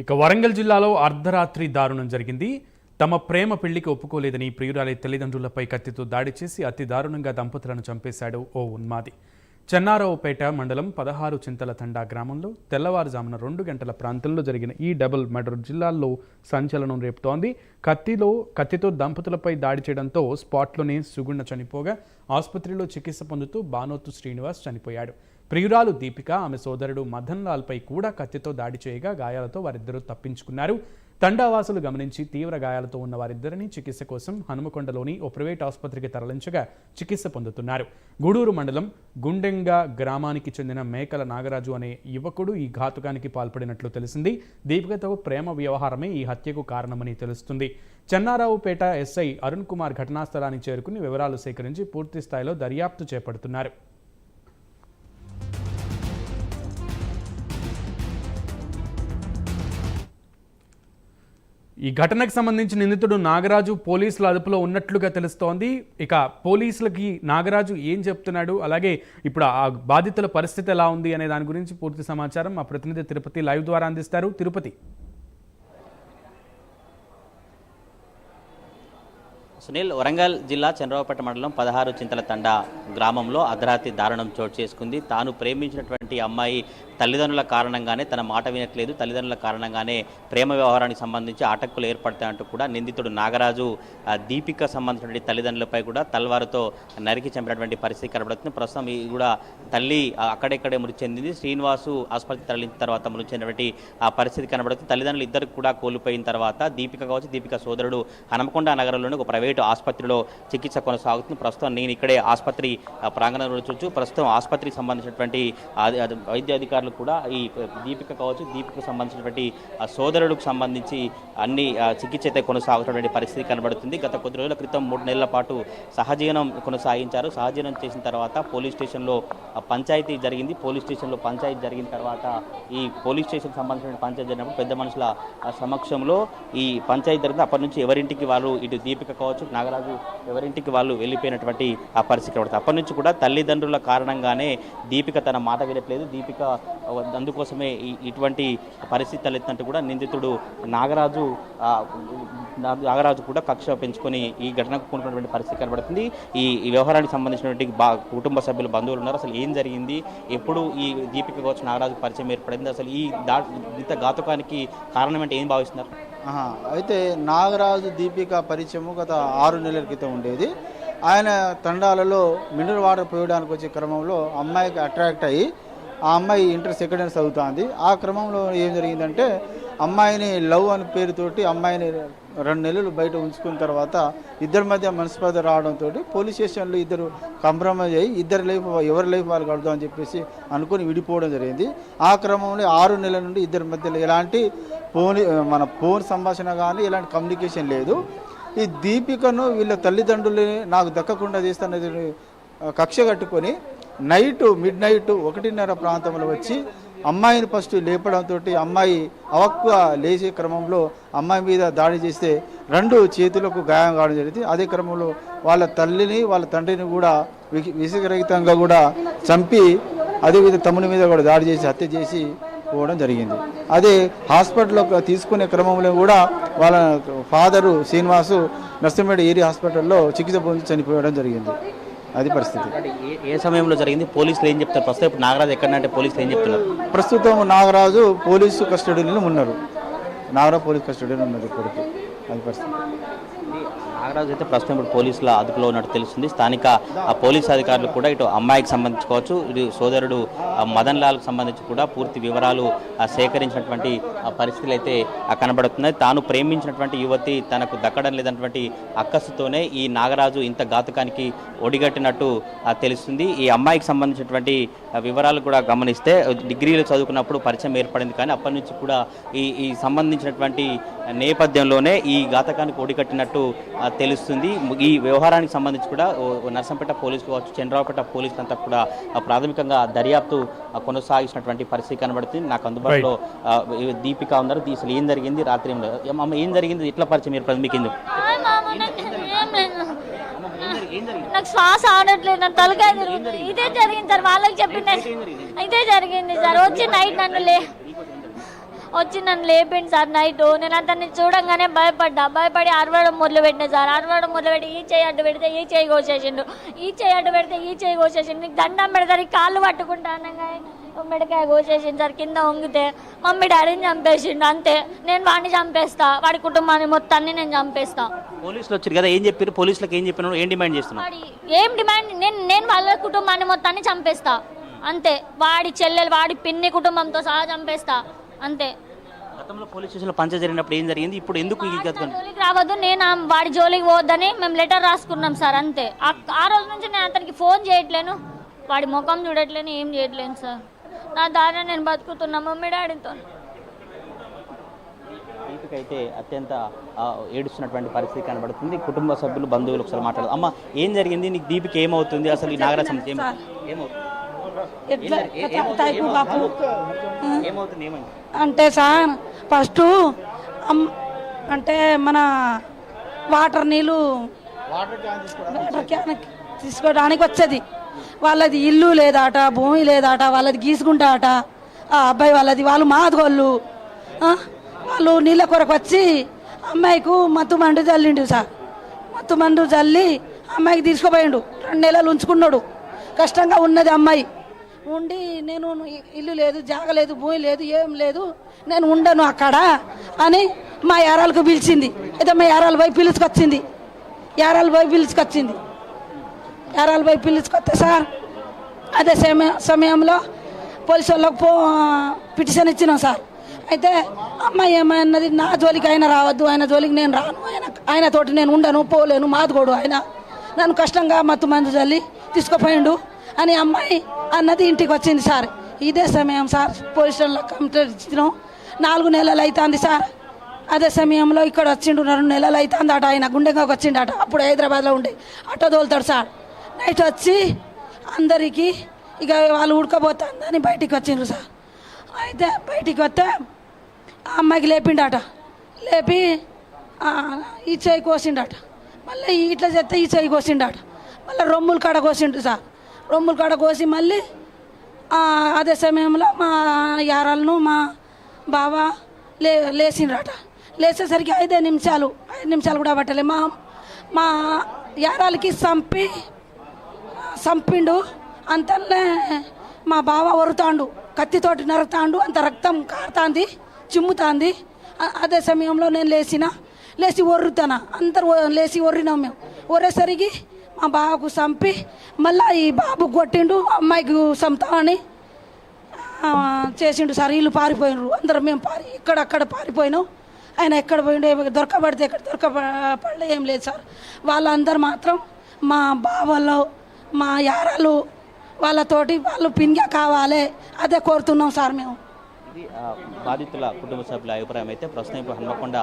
ఇక వరంగల్ జిల్లాలో అర్ధరాత్రి దారుణం జరిగింది. తమ ప్రేమ పెళ్ళికి ఒప్పుకోలేదని ప్రియురాలి తల్లిదండ్రులపై కత్తితో దాడి చేసి అతి దారుణంగా దంపతులను చంపేశాడు ఓ ఉన్మాది. చెన్నారావుపేట మండలం పదహారు చింతల తండా గ్రామంలో తెల్లవారుజామున రెండు గంటల ప్రాంతంలో జరిగిన ఈ డబుల్ మర్డర్ జిల్లాల్లో సంచలనం రేపుతోంది. కత్తిలో కత్తితో దంపతులపై దాడి చేయడంతో స్పాట్లోనే సుగుణ చనిపోగా ఆసుపత్రిలో చికిత్స పొందుతూ బానోతు శ్రీనివాస్ చనిపోయాడు. ప్రియురాలు దీపిక ఆమె సోదరుడు మదన్ లాల్పై కూడా కత్తితో దాడి చేయగా గాయాలతో వారిద్దరూ తప్పించుకున్నారు. తండావాసులు గమనించి తీవ్ర గాయాలతో ఉన్న వారిద్దరిని చికిత్స కోసం హనుమకొండలోని ఓ ప్రైవేట్ ఆసుపత్రికి తరలించగా చికిత్స పొందుతున్నారు. గూడూరు మండలం గుండెంగ గ్రామానికి చెందిన మేకల నాగరాజు అనే యువకుడు ఈ ఘాతుకానికి పాల్పడినట్లు తెలిసింది. దీపికతో ప్రేమ వ్యవహారమే ఈ హత్యకు కారణమని తెలుస్తుంది. చెన్నారావుపేట ఎస్ఐ అరుణ్ కుమార్ ఘటనా స్థలానికి చేరుకుని వివరాలు సేకరించి పూర్తి స్థాయిలో దర్యాప్తు చేపడుతున్నారు. ఈ ఘటనకు సంబంధించి నిందితుడు నాగరాజు పోలీసుల అదుపులో ఉన్నట్లుగా తెలుస్తోంది. ఇక పోలీసులకి నాగరాజు ఏం చెప్తున్నాడు? అలాగే ఇప్పుడు ఆ బాధితుల పరిస్థితి ఎలా ఉంది అనే దాని గురించి పూర్తి సమాచారం మా ప్రతినిధి తిరుపతి లైవ్ ద్వారా అందిస్తారు. తిరుపతి. సునీల్ వరంగల్ జిల్లా చంద్రబాబుపేట మండలం పదహారు చింతల తండ గ్రామంలో అర్ధరాత్రి దారుణం చోటు చేసుకుంది. తాను ప్రేమించినటువంటి అమ్మాయి తల్లిదండ్రుల కారణంగానే తన మాట వినట్లేదు. తల్లిదండ్రుల కారణంగానే ప్రేమ వ్యవహారానికి సంబంధించి ఆటంకులు ఏర్పడతాయంటూ కూడా నిందితుడు నాగరాజు దీపిక సంబంధించినటువంటి తల్లిదండ్రులపై కూడా తల్వారుతో నరికి చంపినటువంటి పరిస్థితి కనబడుతుంది. ప్రస్తుతం ఈ కూడా తల్లి అక్కడెక్కడే మృతి చెందింది. శ్రీనివాసు ఆసుపత్రికి తరలించిన తర్వాత మృతి చెందినటువంటి ఆ పరిస్థితి కనబడుతుంది. తల్లిదండ్రులు ఇద్దరు కూడా కోల్పోయిన తర్వాత దీపిక కావచ్చు దీపిక సోదరుడు హనమకొండ నగరంలోని ఒక ప్రైవేట్ ఆసుపత్రిలో చికిత్స కొనసాగుతుంది. ప్రస్తుతం నేను ఇక్కడే ఆసుపత్రి ప్రాంగణంలో చూచు ప్రస్తుతం ఆసుపత్రికి సంబంధించినటువంటి వైద్య అధికారులు కూడా ఈ దీపిక కావచ్చు దీపికకు సంబంధించినటువంటి సోదరులకు సంబంధించి అన్ని ఆ, చికిత్స అయితే కొనసాగుతున్నటువంటి పరిస్థితి కనబడుతుంది. గత కొద్ది రోజుల క్రితం మూడు నెలల పాటు సహజీవనం కొనసాగించారు. సహజీవనం చేసిన తర్వాత పోలీస్ స్టేషన్లో పంచాయతీ జరిగింది. పోలీస్ స్టేషన్లో పంచాయతీ జరిగిన తర్వాత ఈ పోలీస్ స్టేషన్ సంబంధించిన పంచాయతీ జరిగినప్పుడు పెద్ద మనుషుల సమక్షంలో ఈ పంచాయతీ జరిగింది. అప్పటి నుంచి ఎవరింటికి వాళ్ళు ఇటు దీపిక కావచ్చు నాగరాజు ఎవరింటికి వాళ్ళు వెళ్ళిపోయినటువంటి ఆ పరిస్థితి కనబడుతుంది. అప్పటి నుంచి కూడా తల్లిదండ్రుల కారణంగానే దీపిక తన మాట వినట్లేదు. దీపిక అందుకోసమే ఇటువంటి పరిస్థితి తలెత్తినట్టు కూడా నిందితుడు నాగరాజు నాగరాజు కూడా కక్ష పెంచుకొని ఈ ఘటనకు కూడుకున్నటువంటి పరిస్థితి కనబడుతుంది. ఈ వ్యవహారానికి సంబంధించినటువంటి బా కుటుంబ సభ్యులు బంధువులు ఉన్నారు. అసలు ఏం జరిగింది? ఎప్పుడు ఈ దీపిక కావచ్చు నాగరాజు పరిచయం ఏర్పడింది? అసలు ఈ దా ఇంత ఘాతుకానికి కారణం అంటే ఏం భావిస్తున్నారు? అయితే నాగరాజు దీపిక పరిచయము గత ఆరు నెలల క్రితం ఉండేది. ఆయన తండాలలో మినరల్ వాటర్ పోయడానికి వచ్చే క్రమంలో అమ్మాయికి అట్రాక్ట్ అయ్యి ఆ అమ్మాయి ఇంటర్ సెకండ్ ఇయర్ చదువుతుంది. ఆ క్రమంలో ఏం జరిగిందంటే అమ్మాయిని లవ్ అని పేరుతోటి అమ్మాయిని రెండు నెలలు బయట ఉంచుకున్న తర్వాత ఇద్దరి మధ్య మనస్పర్ధ రావడంతో పోలీస్ స్టేషన్లో ఇద్దరు కంప్రమైజ్ అయ్యి ఇద్దరు లైఫ్ ఎవరి లైఫ్ వాళ్ళు కడదాం అని చెప్పేసి అనుకుని విడిపోవడం జరిగింది. ఆ క్రమంలో ఆరు నెలల నుండి ఇద్దరి మధ్యలో ఎలాంటి ఫోన్ మన ఫోన్ సంభాషణ కానీ ఇలాంటి కమ్యూనికేషన్ లేదు. ఈ దీపికను వీళ్ళ తల్లిదండ్రులు నాకు దక్కకుండా చేస్తున్నది కక్ష కట్టుకొని నైట్ మిడ్ నైట్ ఒకటిన్నర ప్రాంతంలో వచ్చి అమ్మాయిని ఫస్ట్ లేపడంతో అమ్మాయి అవక్కువ లేచే క్రమంలో అమ్మాయి మీద దాడి చేస్తే రెండు చేతులకు గాయం కావడం జరిగింది. అదే క్రమంలో వాళ్ళ తల్లిని వాళ్ళ తండ్రిని కూడా వి- కూడా చంపి అదేవిధంగా తమ్ముని మీద కూడా దాడి చేసి హత్య చేసి పోవడం జరిగింది. అదే హాస్పిటల్లో తీసుకునే క్రమంలో కూడా వాళ్ళ ఫాదరు శ్రీనివాసు నర్సింపేట ఏరియా హాస్పిటల్లో చికిత్స పొంది చనిపోవడం జరిగింది. అది పరిస్థితి. ఏ సమయంలో జరిగింది? పోలీసులు ఏం చెప్తారు? ప్రస్తుతం ఇప్పుడు నాగరాజు ఎక్కడంటే పోలీసులు ఏం చెప్తున్నారు? ప్రస్తుతం నాగరాజు పోలీసు కస్టడీలో ఉన్నారు. నాగరాజు పోలీస్ కస్టడీలో ఉన్నారు ఇప్పటికి. అది పరిస్థితి. నాగరాజు అయితే ప్రస్తుతం ఇప్పుడు పోలీసుల అదుపులో ఉన్నట్టు తెలుస్తుంది. స్థానిక ఆ పోలీస్ అధికారులు కూడా ఇటు అమ్మాయికి సంబంధించుకోవచ్చు ఇటు సోదరుడు ఆ మదన్ లాల్కి సంబంధించి కూడా పూర్తి వివరాలు సేకరించినటువంటి ఆ పరిస్థితులు అయితే కనబడుతున్నాయి. తాను ప్రేమించినటువంటి యువతి తనకు దక్కడం లేదన్నటువంటి అక్కసుతోనే ఈ నాగరాజు ఇంత ఘాతుకానికి ఒడిగట్టినట్టు తెలుస్తుంది. ఈ అమ్మాయికి సంబంధించినటువంటి వివరాలు కూడా గమనిస్తే డిగ్రీలు చదువుకున్నప్పుడు పరిచయం ఏర్పడింది. కానీ అప్పటి నుంచి కూడా ఈ ఈ సంబంధించినటువంటి నేపథ్యంలోనే ఈ ఘాతకానికి ఒడికట్టినట్టు తెలుస్తుంది. ఈ వ్యవహారానికి సంబంధించి కూడా నర్సంపేట పోలీసులు కావచ్చు చంద్రబాబుపేట పోలీసులు అంతా కూడా ప్రాథమికంగా దర్యాప్తు కొనసాగించినటువంటి పరిస్థితి కనబడుతుంది. నాకు అందుబాటులో దీపిక ఉన్నారు. అసలు ఏం జరిగింది? రాత్రి ఏం అమ్మ జరిగింది? ఎట్లా పరిచయం హాయ్ మామ, నాకు ఏం లేదు. నాకు శ్వాస ఆడట్లేదు నా తలకాయ ఇదే జరిగింది సార్ వాళ్ళకి చెప్పింది. ఇదే జరిగింది సార్. వచ్చి నైట్ నన్ను లే వచ్చి నన్ను లేపిండు సార్ నైట్ నేను అతన్ని చూడంగానే భయపడ్డా. భయపడి అరవడం మొదలు పెట్టిన సార్. అరవడం మొదలు పెట్టి ఈ చేయి అడ్డు పెడితే ఈ చేయి కోసేసిండు. ఈ చేయి అడ్డు పెడితే ఈ చేయి కోసేసిండు. నీకు దండం పెడతారు కాళ్ళు పట్టుకుంటా అనగా మెడకాయ కోసేసిండు సార్. కింద వంగితే మమ్మీ డాడీని చంపేసిండు అంతే. నేను వాడిని చంపేస్తా. వాడి కుటుంబాన్ని మొత్తాన్ని నేను చంపేస్తా. పోలీసులు వచ్చారు కదా ఏం చెప్పారు? పోలీసులకు ఏం చెప్పినారు? ఏం డిమాండ్ చేస్తున్నారు? ఏం డిమాండ్? నేను నేను వాళ్ళ కుటుంబాన్ని మొత్తాన్ని చంపేస్తా. అంతే. వాడి చెల్లెలు వాడి పిన్ని కుటుంబంతో సహా చంపేస్తా. అంతే. గతంలో పోలీస్ స్టేషన్లో పంచ జరిగినప్పుడు ఏం జరిగింది? ఇప్పుడు ఎందుకు ఈ నా గతం? జోలికి రావద్దు నేను ఆ వాడి జోలికి పోవద్దని మేము లెటర్ రాసుకున్నాం సార్ అంతే. ఆ- ఆ రోజు నుంచి నేను అతనికి ఫోన్ చేయట్లేను. వాడి ముఖం చూడట్లేను ఏం చేయట్లేను సార్. నా దారిన నేను బతుకుతున్నా మమ్మీ డాడీతో. దీపికైతే అత్యంత ఆ, ఏడుస్తున్నటువంటి పరిస్థితి కనబడుతుంది. కుటుంబ సభ్యులు బంధువులు ఒకసారి మాట్లాడదు. అమ్మ ఏం జరిగింది? నీకు దీపిక ఏమవుతుంది? అసలు ఈ నాగరాజ సమస్య ఏం- ఏమవుతుంది? ఎట్లా బాపు? అంటే సార్ ఫస్ట్ అమ్- అంటే మన వాటర్ నీళ్ళు వాటర్ క్యాన్ తీసుకోవడానికి వచ్చేది. వాళ్ళది ఇల్లు లేదాట భూమి లేదాట వాళ్ళది గీసుకుంటాట. ఆ అబ్బాయి వాళ్ళది వాళ్ళు మాదగోళ్ళు. ఆ, వాళ్ళు నీళ్ళ కొరకు వచ్చి అమ్మాయికు మత్తు మండు చల్లిండు సార్. మత్తు మండు చల్లి అమ్మాయికి తీసుకుపోయిండు. రెండు నెలలు ఉంచుకున్నాడు. కష్టంగా ఉన్నది అమ్మాయి. ఉండి నేను ఇల్లు లేదు జాగ లేదు భూమి లేదు ఏం లేదు నేను ఉండను అక్కడ అని మా ఏరాలకు పిలిచింది. అయితే మా ఏరాల పోయి పిలుచుకొచ్చింది. ఏరాల పోయి పిలుచుకొచ్చింది. ఏరాల పోయి పిలుచుకొస్తే సార్ అదే సమయ సమయంలో పోలీసు వాళ్ళకు పో పిటిషన్ ఇచ్చినాం సార్. అయితే అమ్మాయి ఏమన్నది నా జోలికి ఆయన రావద్దు ఆయన జోలికి నేను రాను. ఆయన ఆయన తోటి నేను ఉండను పోలేను మాదుకోడు ఆయన. నన్ను కష్టంగా మత్తు మందు చల్లి తీసుకుపోయిండు అని అమ్మాయి అన్నది ఇంటికి వచ్చింది సార్. ఇదే సమయం సార్ పొజిషన్లో కంప్లీట్ ఇచ్చినాం. నాలుగు నెలలు అవుతుంది సార్. అదే సమయంలో ఇక్కడ వచ్చిండు రెండు నెలలు అవుతుంది అట. ఆయన గుండెగా వచ్చిండట. అప్పుడు హైదరాబాద్లో ఉండే ఆటో తోలుతాడు సార్. నైట్ వచ్చి అందరికీ ఇక వాళ్ళు ఉడకబోతుందని బయటికి వచ్చిండ్రు సార్. అయితే బయటికి వస్తే ఆ అమ్మాయికి లేపిండట. లేపి ఈ చేయి కోసిండట. మళ్ళీ ఇట్లా చేస్తే ఈ చేయి కోసిండట. మళ్ళీ రొమ్ములు కాడ కోసిండు సార్. రొమ్ములు కాడ కోసి మళ్ళీ అదే సమయంలో మా యారాలను మా బావ లే లేచిండ్రట లేచేసరికి ఐదే నిమిషాలు ఐదు నిమిషాలు కూడా పట్టలే. మా మా యారాలకి చంపి చంపిండు అంతనే మా బావ ఒరుతాండు కత్తితోటి నరుతాండు అంత రక్తం కారుతాంది చిమ్ముతాంది. అదే సమయంలో నేను లేచిన లేచి ఒర్రుతాన? అందరు లేచి ఒర్రినాం మేము. ఒరేసరికి మా బాబుకు చంపి మళ్ళా ఈ బాబు కొట్టిండు అమ్మాయికి చంపుతామని అని చేసిండు. సార్ వీళ్ళు పారిపోయినరు. అందరం మేము పారి ఇక్కడక్కడ పారిపోయినాం. ఆయన ఎక్కడ పోయిండు ఏమి దొరకబడితే ఎక్కడ దొరకబడలే ఏం లేదు సార్. వాళ్ళందరూ మాత్రం మా బావలు మా యారాలు వాళ్ళతోటి వాళ్ళు పిన్గా కావాలి అదే కోరుతున్నాం సార్ మేము. బాధితుల కుటుంబ సభ్యుల అభిప్రాయం అయితే ప్రస్తుతం ఇప్పుడు హన్మకొండ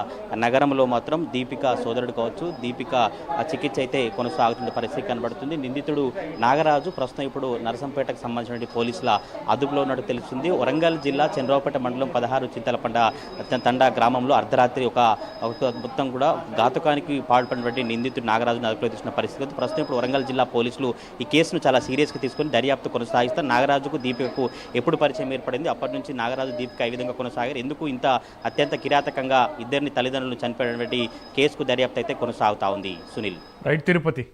నగరంలో మాత్రం దీపిక సోదరుడు కావచ్చు దీపిక ఆ చికిత్స అయితే కొనసాగుతున్న పరిస్థితి కనబడుతుంది. నిందితుడు నాగరాజు ప్రస్తుతం ఇప్పుడు నరసంపేటకు సంబంధించిన పోలీసుల అదుపులో ఉన్నట్టు తెలుస్తుంది. వరంగల్ జిల్లా చంద్రబాపేట మండలం పదహారు చింతలపండ తండా గ్రామంలో అర్ధరాత్రి ఒక మొత్తం కూడా ఘాతుకానికి పాల్పడినటువంటి నిందితుడు నాగరాజును అదుపులో తీసుకున్న పరిస్థితి ప్రస్తుతం ఇప్పుడు వరంగల్ జిల్లా పోలీసులు ఈ కేసును చాలా సీరియస్గా తీసుకొని దర్యాప్తు కొనసాగిస్తారు నాగరాజుకు దీపికకు ఎప్పుడు పరిచయం ఏర్పడింది? అప్పటి నుంచి నాగరాజు దీపిక ఈ విధంగా కొనసాగారు. ఎందుకు ఇంత అత్యంత కిరాతకంగా ఇద్దరిని తల్లిదండ్రులను చనిపోయినటువంటి కేసుకు దర్యాప్తు అయితే కొనసాగుతా ఉంది? సునీల్. రైట్ తిరుపతి.